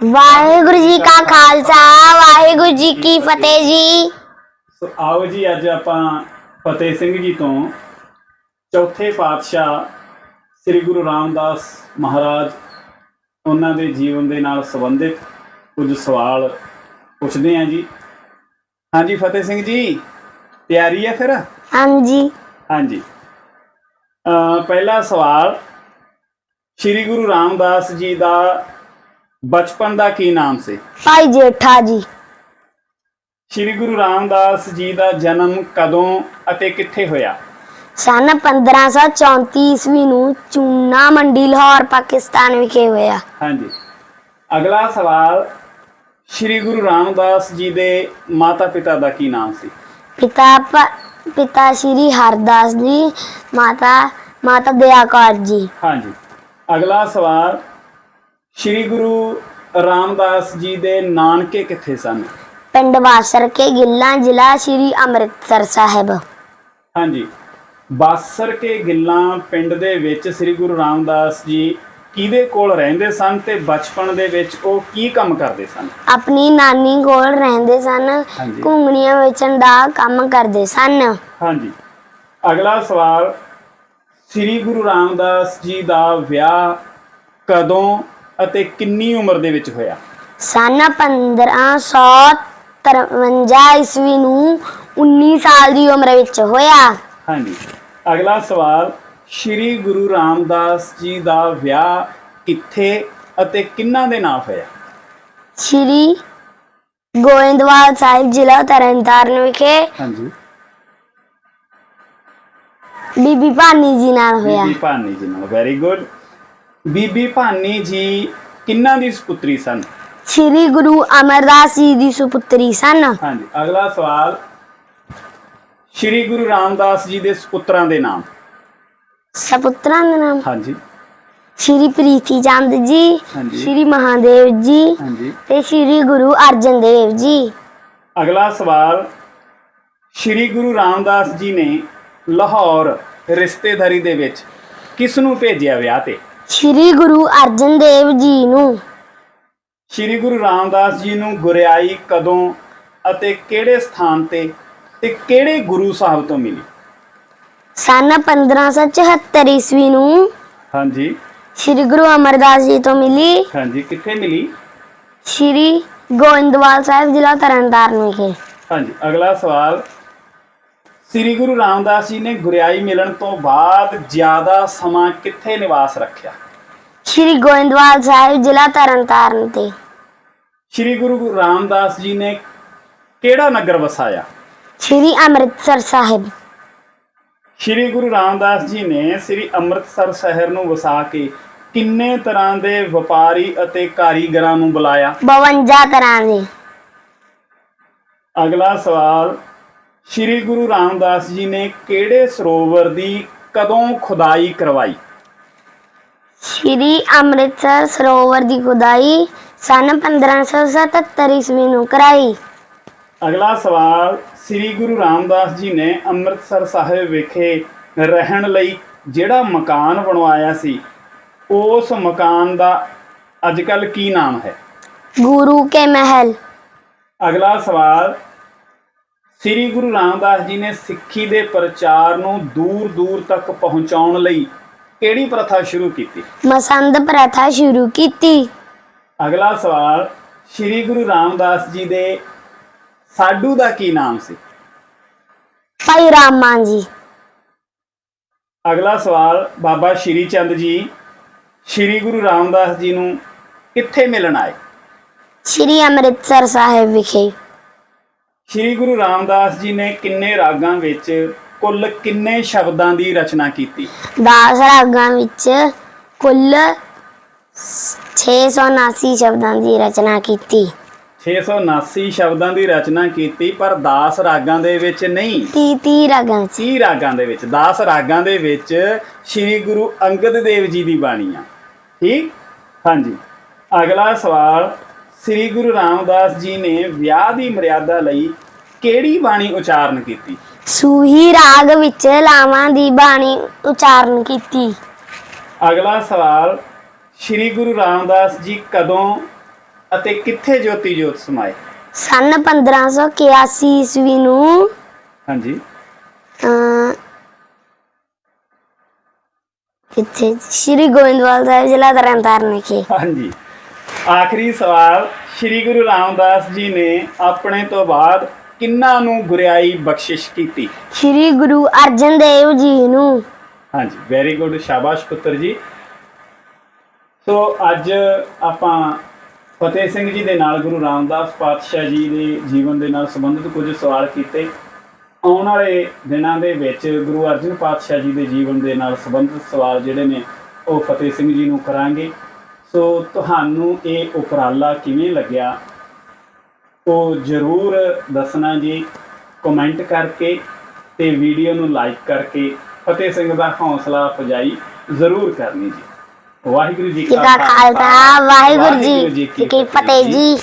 ਵਾਹਿਗੁਰੂ ਜੀ ਕਾ ਖਾਲਸਾ ਵਾਹਿਗੁਰੂ ਜੀ ਕੀ ਫਤਿਹ ਜੀ। ਸੋ ਆਓ ਜੀ ਅੱਜ ਆਪਾਂ ਫਤਿਹ ਸਿੰਘ ਜੀ ਤੋਂ ਚੌਥੇ ਪਾਤਸ਼ਾਹ ਸ੍ਰੀ ਗੁਰੂ ਰਾਮਦਾਸ ਮਹਾਰਾਜ ਉਹਨਾਂ ਦੇ ਜੀਵਨ ਦੇ ਨਾਲ ਸੰਬੰਧਿਤ ਕੁਝ ਸਵਾਲ ਪੁੱਛਦੇ ਹਾਂ ਜੀ। ਹਾਂਜੀ ਫਤਿਹ ਸਿੰਘ ਜੀ ਤਿਆਰੀ ਹੈ ਫਿਰ? ਹਾਂਜੀ। ਹਾਂਜੀ। ਅ ਪਹਿਲਾ ਸਵਾਲ ਸ੍ਰੀ ਗੁਰੂ ਰਾਮਦਾਸ ਜੀ ਦਾ ਬਚਪਨ ਦਾ ਕੀ ਨਾਮ ਸੀ? ਭਾਈ ਜੇਠਾ ਜੀ। ਸ੍ਰੀ ਗੁਰੂ ਰਾਮਦਾਸ ਜੀ ਦਾ ਜਨਮ ਕਦੋਂ ਅਤੇ ਕਿੱਥੇ ਹੋਇਆ? ਸਨ 1534 ਈਸਵੀ ਨੂੰ ਚੂਨਾ ਮੰਡੀ ਲਾਹੌਰ ਪਾਕਿਸਤਾਨ ਵਿਖੇ ਹੋਇਆ। ਹਾਂਜੀ। ਅਗਲਾ ਸਵਾਲ ਸ੍ਰੀ ਗੁਰੂ ਰਾਮਦਾਸ ਜੀ ਦੇ ਮਾਤਾ ਪਿਤਾ ਦਾ ਕੀ ਨਾਮ ਸੀ? ਪਿਤਾ ਪ- ਪਿਤਾ ਸ਼੍ਰੀ ਹਰਦਾਸ ਜੀ ਮਾਤਾ ਮਾਤਾ ਦਇਆ ਕੌਰ ਜੀ। ਹਾਂਜੀ। ਅਗਲਾ ਸਵਾਲ ਸ੍ਰੀ ਗੁਰੂ ਰਾਮਦਾਸ ਜੀ ਦੇ ਨਾਨਕੇ ਕਿੱਥੇ ਸਨ? ਪਿੰਡ ਵਾਸਰ ਕੇ ਗਿੱਲਾਂ ਜ਼ਿਲ੍ਹਾ ਸ਼੍ਰੀ ਅੰਮ੍ਰਿਤਸਰ ਸਾਹਿਬ। ਹਾਂਜੀ। ਬਾਸਰ ਕੇ ਗਿੱਲਾਂ ਪਿੰਡ ਦੇ ਵਿੱਚ ਸ੍ਰੀ ਗੁਰੂ ਰਾਮਦਾਸ ਜੀ ਕਿਹਦੇ ਕੋਲ ਰਹਿੰਦੇ ਸਨ ਤੇ ਬਚਪਨ ਦੇ ਵਿੱਚ ਉਹ ਕੀ ਕੰਮ ਕਰਦੇ ਸਨ? ਆਪਣੀ ਨਾਨੀ ਕੋਲ ਰਹਿੰਦੇ ਸਨ ਹਾਂਜੀ। ਘੁੰਗਣੀਆਂ ਵੇਚਣ ਦਾ ਕੰਮ ਕਰਦੇ ਸਨ। ਹਾਂਜੀ। ਅਗਲਾ ਸਵਾਲ ਸ੍ਰੀ ਗੁਰੂ ਰਾਮਦਾਸ ਜੀ ਦਾ ਵਿਆਹ ਕਦੋਂ ਅਤੇ ਕਿੰਨੀ ਉਮਰ ਦੇ ਵਿੱਚ ਹੋਇਆ? ਸਨ 1553 ਈਸਵੀ ਨੂੰ 19 ਸਾਲ ਦੀ ਉਮਰ ਵਿੱਚ ਹੋਇਆ। ਹਾਂਜੀ। ਅਗਲਾ ਸਵਾਲ ਸ੍ਰੀ ਗੁਰੂ ਰਾਮਦਾਸ ਜੀ ਦਾ ਵਿਆਹ ਕਿੱਥੇ ਅਤੇ ਕਿੰਨਾਂ ਦੇ ਨਾਲ ਹੋਇਆ? ਸ਼੍ਰੀ ਗੋਇੰਦਵਾਲ ਸਾਹਿਬ ਜ਼ਿਲ੍ਹਾ ਤਰਨਤਾਰਨ ਵਿਖੇ ਹਾਂਜੀ। ਬੀਬੀ ਭਾਨੀ ਜੀ ਨਾਲ ਹੋਇਆ। ਬੀਬੀ ਭਾਨੀ ਜੀ ਨਾਲ। ਵੈਰੀ ਗੁੱਡ ਬੀਬੀ ਭਾਨੀ ਜੀ ਕਿੰਨਾਂ ਦੀ ਸੁਪੁੱਤਰੀ ਸਨ? ਸ਼੍ਰੀ ਗੁਰੂ ਅਮਰਦਾਸ ਜੀ ਦੀ ਸੁਪੁੱਤਰੀ ਸਨ। ਹਾਂਜੀ ਅਗਲਾ ਸਵਾਲ। ਸ੍ਰੀ ਗੁਰੂ ਰਾਮਦਾਸ ਜੀ ਦੇ ਸੁਪੁੱਤਰਾਂ ਦੇ ਨਾਮ। ਸਪੁੱਤਰਾਂ ਦੇ ਨਾਮ? ਹਾਂਜੀ। ਸ਼੍ਰੀ ਪ੍ਰੀਤੀ ਚੰਦ ਜੀ ਹਾਂਜੀ। ਸ਼੍ਰੀ ਮਹਾਦੇਵ ਜੀ ਹਾਂਜੀ। ਤੇ ਸ਼੍ਰੀ ਗੁਰੂ ਅਰਜਨ ਦੇਵ ਜੀ। ਅਗਲਾ ਸਵਾਲ। ਸ੍ਰੀ ਗੁਰੂ ਰਾਮਦਾਸ ਜੀ ਨੇ ਲਾਹੌਰ ਰਿਸ਼ਤੇਦਾਰੀ ਦੇ ਵਿੱਚ ਕਿਸ ਨੂੰ ਭੇਜਿਆ ਵਿਆਹ ਤੇ? ਸ਼੍ਰੀ ਗੁਰੂ ਅਰਜਨ ਦੇਵ ਜੀ ਨੂੰ। ਸ੍ਰੀ ਗੁਰੂ ਰਾਮਦਾਸ ਜੀ ਨੂੰ ਗੁਰਿਆਈ ਕਦੋਂ ਅਤੇ ਕਿਹੜੇ ਸਥਾਨ ਤੇ ਤੇ ਕਿਹੜੇ ਗੁਰੂ ਸਾਹਿਬ ਤੋਂ ਮਿਲੀ? ਸਨ 1574 ਈਸਵੀ ਨੂੰ ਹਾਂਜੀ। ਸ਼੍ਰੀ ਗੁਰੂ ਅਮਰਦਾਸ ਜੀ ਤੋਂ ਮਿਲੀ। ਹਾਂਜੀ ਕਿੱਥੇ ਮਿਲੀ? ਸ਼੍ਰੀ ਗੋਇੰਦਵਾਲ ਸਾਹਿਬ ਜ਼ਿਲ੍ਹਾ ਤਰਨਤਾਰਨ ਵਿਖੇ। ਹਾਂਜੀ ਅਗਲਾ ਸਵਾਲ ਸ੍ਰੀ ਗੁਰੂ ਰਾਮਦਾਸ ਜੀ ਨੇ ਗੁਰਿਆਈ ਮਿਲਣ ਤੋਂ ਬਾਅਦ ਜ਼ਿਆਦਾ ਸਮਾਂ ਕਿੱਥੇ ਨਿਵਾਸ ਰੱਖਿਆ? ਸ਼੍ਰੀ ਗੋਇੰਦਵਾਲ ਸਾਹਿਬ ਜ਼ਿਲ੍ਹਾ ਤਰਨਤਾਰਨ ਤੇ। ਸ੍ਰੀ ਗੁਰੂ ਰਾਮਦਾਸ ਜੀ ਨੇ ਕਿਹੜਾ ਨਗਰ ਵਸਾਇਆ? ਸ਼੍ਰੀ ਅੰਮ੍ਰਿਤਸਰ ਸਾਹਿਬ। ਸ੍ਰੀ ਗੁਰੂ ਰਾਮਦਾਸ ਜੀ ਨੇ ਸ੍ਰੀ ਅੰਮ੍ਰਿਤਸਰ ਸ਼ਹਿਰ ਨੂੰ ਵਸਾ ਕੇ ਕਿੰਨੇ ਤਰ੍ਹਾਂ ਦੇ ਵਪਾਰੀ ਅਤੇ ਕਾਰੀਗਰਾਂ ਨੂੰ ਬੁਲਾਇਆ? 52 ਤਰ੍ਹਾਂ ਦੇ। ਅਗਲਾ ਸਵਾਲ ਸ੍ਰੀ ਗੁਰੂ ਰਾਮਦਾਸ ਜੀ ਨੇ ਕਿਹੜੇ ਸਰੋਵਰ ਦੀ ਕਦੋਂ ਖੁਦਾਈ ਕਰਵਾਈ? ਸ਼੍ਰੀ ਅੰਮ੍ਰਿਤਸਰ ਸਰੋਵਰ ਦੀ ਖੁਦਾਈ ਸਨ 1577 ਈਸਵੀ ਨੂੰ ਕਰਾਈ। ਅਗਲਾ ਸਵਾਲ ਸ੍ਰੀ ਗੁਰੂ ਰਾਮਦਾਸ ਜੀ ਨੇ ਅੰਮ੍ਰਿਤਸਰ ਸਾਹਿਬ ਵਿਖੇ ਰਹਿਣ ਲਈ ਜਿਹੜਾ ਮਕਾਨ ਬਣਵਾਇਆ ਸੀ ਉਸ ਮਕਾਨ ਦਾ ਅੱਜਕੱਲ ਕੀ ਨਾਮ ਹੈ? ਗੁਰੂ ਕੇ ਮਹਿਲ। ਅਗਲਾ ਸਵਾਲ ਸ੍ਰੀ ਗੁਰੂ ਰਾਮਦਾਸ ਜੀ ਨੇ ਸਿੱਖੀ ਦੇ ਪ੍ਰਚਾਰ ਨੂੰ ਦੂਰ ਦੂਰ ਤੱਕ ਪਹੁੰਚਾਉਣ ਲਈ ਕਿਹੜੀ ਪ੍ਰਥਾ ਸ਼ੁਰੂ ਕੀਤੀ? ਮਸੰਦ ਪ੍ਰਥਾ ਸ਼ੁਰੂ ਕੀਤੀ। ਅਗਲਾ ਸਵਾਲ ਸ੍ਰੀ ਗੁਰੂ ਰਾਮਦਾਸ ਜੀ ਦੇ ਸਾਡੂ ਦਾ ਕੀ ਨਾਮ ਸੀ? ਭਾਈ ਰਾਮਾ ਜੀ। ਅਗਲਾ ਸਵਾਲ ਬਾਬਾ ਸ਼੍ਰੀ ਚੰਦ ਜੀ ਸ੍ਰੀ ਗੁਰੂ ਰਾਮਦਾਸ ਜੀ ਨੂੰ ਕਿੱਥੇ ਮਿਲਣ ਆਏ? ਸ਼੍ਰੀ ਅੰਮ੍ਰਿਤਸਰ ਸਾਹਿਬ ਵਿਖੇ। ਸ੍ਰੀ ਗੁਰੂ ਰਾਮਦਾਸ ਜੀ ਨੇ ਕਿੰਨੇ ਰਾਗਾਂ ਵਿੱਚ ਕੁੱਲ ਕਿੰਨੇ ਸ਼ਬਦਾਂ ਦੀ ਰਚਨਾ ਕੀਤੀ? ਦਾਸ ਰਾਗਾਂ ਵਿੱਚ ਕੁੱਲ 679 ਸ਼ਬਦਾਂ ਦੀ ਰਚਨਾ ਕੀਤੀ। 679 ਸ਼ਬਦਾਂ ਦੀ ਰਚਨਾ ਕੀਤੀ ਪਰ 10 ਰਾਗਾਂ ਦੇ ਵਿੱਚ ਨਹੀਂ। 30 30 ਰਾਗਾਂ ਵਿੱਚ 30 ਰਾਗਾਂ ਦੇ ਵਿੱਚ। 10 ਰਾਗਾਂ ਦੇ ਵਿੱਚ ਸ੍ਰੀ ਗੁਰੂ ਅੰਗਦ ਦੇਵ ਜੀ ਦੀ ਬਾਣੀ ਆ। ਠੀਕ? ਹਾਂਜੀ। ਅਗਲਾ ਸਵਾਲ ਸ੍ਰੀ ਗੁਰੂ ਰਾਮਦਾਸ ਜੀ ਨੇ ਵਿਆਹ ਦੀ ਮਰਿਆਦਾ ਲਈ ਕਿਹੜੀ ਬਾਣੀ ਉਚਾਰਨ ਕੀਤੀ? ਸੂਹੀ ਰਾਗ ਵਿੱਚ ਲਾਵਾਂ ਦੀ ਬਾਣੀ ਉਚਾਰਨ ਕੀਤੀ। ਅਗਲਾ ਸਵਾਲ ਸ੍ਰੀ ਗੁਰੂ ਰਾਮਦਾਸ ਜੀ ਕਦੋਂ ਅਤੇ ਕਿੱਥੇ ਜੋਤੀ ਜੋਤ ਸਮਾਏ? ਸਨ 1581 ਈਸਵੀ ਨੂੰ। ਹਾਂਜੀ। ਅਹ, ਕਿੱਥੇ ਸ਼੍ਰੀ ਗੋਇੰਦਵਾਲ ਸਾਹਿਬ ਜ਼ਿਲ੍ਹਾ ਤਰਨਤਾਰਨ ਵਿਖੇ। ਹਾਂਜੀ। ਆਖਰੀ ਸਵਾਲ ਸ੍ਰੀ ਗੁਰੂ ਰਾਮਦਾਸ ਜੀ ਨੇ ਆਪਣੇ ਤੋਂ ਬਾਅਦ ਕਿੰਨਾਂ ਨੂੰ ਗੁਰਿਆਈ ਬਖਸ਼ਿਸ਼ ਕੀਤੀ? ਸ਼੍ਰੀ ਗੁਰੂ ਅਰਜਨ ਦੇਵ ਜੀ ਨੂੰ। ਹਾਂਜੀ ਵੈਰੀ ਗੁੱਡ ਸ਼ਾਬਾਸ਼ ਪੁੱਤਰ ਜੀ। ਸੋ ਅੱਜ ਆਪਾਂ ਫਤਿਹ ਸਿੰਘ ਜੀ ਦੇ ਨਾਲ ਗੁਰੂ ਰਾਮਦਾਸ ਪਾਤਸ਼ਾਹ ਜੀ ਦੇ ਜੀਵਨ ਦੇ ਨਾਲ ਸੰਬੰਧਿਤ ਕੁਝ ਸਵਾਲ ਕੀਤੇ। ਆਉਣ ਵਾਲੇ ਦਿਨਾਂ ਦੇ ਵਿੱਚ ਗੁਰੂ ਅਰਜਨ ਪਾਤਸ਼ਾਹ ਜੀ ਦੇ ਜੀਵਨ ਦੇ ਨਾਲ ਸੰਬੰਧਿਤ ਸਵਾਲ ਜਿਹੜੇ ਨੇ ਉਹ ਫਤਿਹ ਸਿੰਘ ਜੀ ਨੂੰ ਕਰਾਂਗੇ। ਸੋ ਤੁਹਾਨੂੰ ਇਹ ਉਪਰਾਲਾ ਕਿਵੇਂ ਲੱਗਿਆ? ਉਹ ਜ਼ਰੂਰ ਦੱਸਣਾ ਜੀ ਕਮੈਂਟ ਕਰਕੇ ਤੇ ਵੀਡੀਓ ਨੂੰ ਲਾਈਕ ਕਰਕੇ ਫਤਿਹ ਸਿੰਘ ਦਾ ਹੌਸਲਾ ਅਫਜਾਈ ਜ਼ਰੂਰ ਕਰਨੀ ਜੀ। ਵਾਹਿਗੁਰੂ ਜੀ ਜੀ ਕਾ ਖਾਲਸਾ ਵਾਹਿਗੁਰੂ ਜੀ ਕੀ ਫਤਿਹ ਜੀ।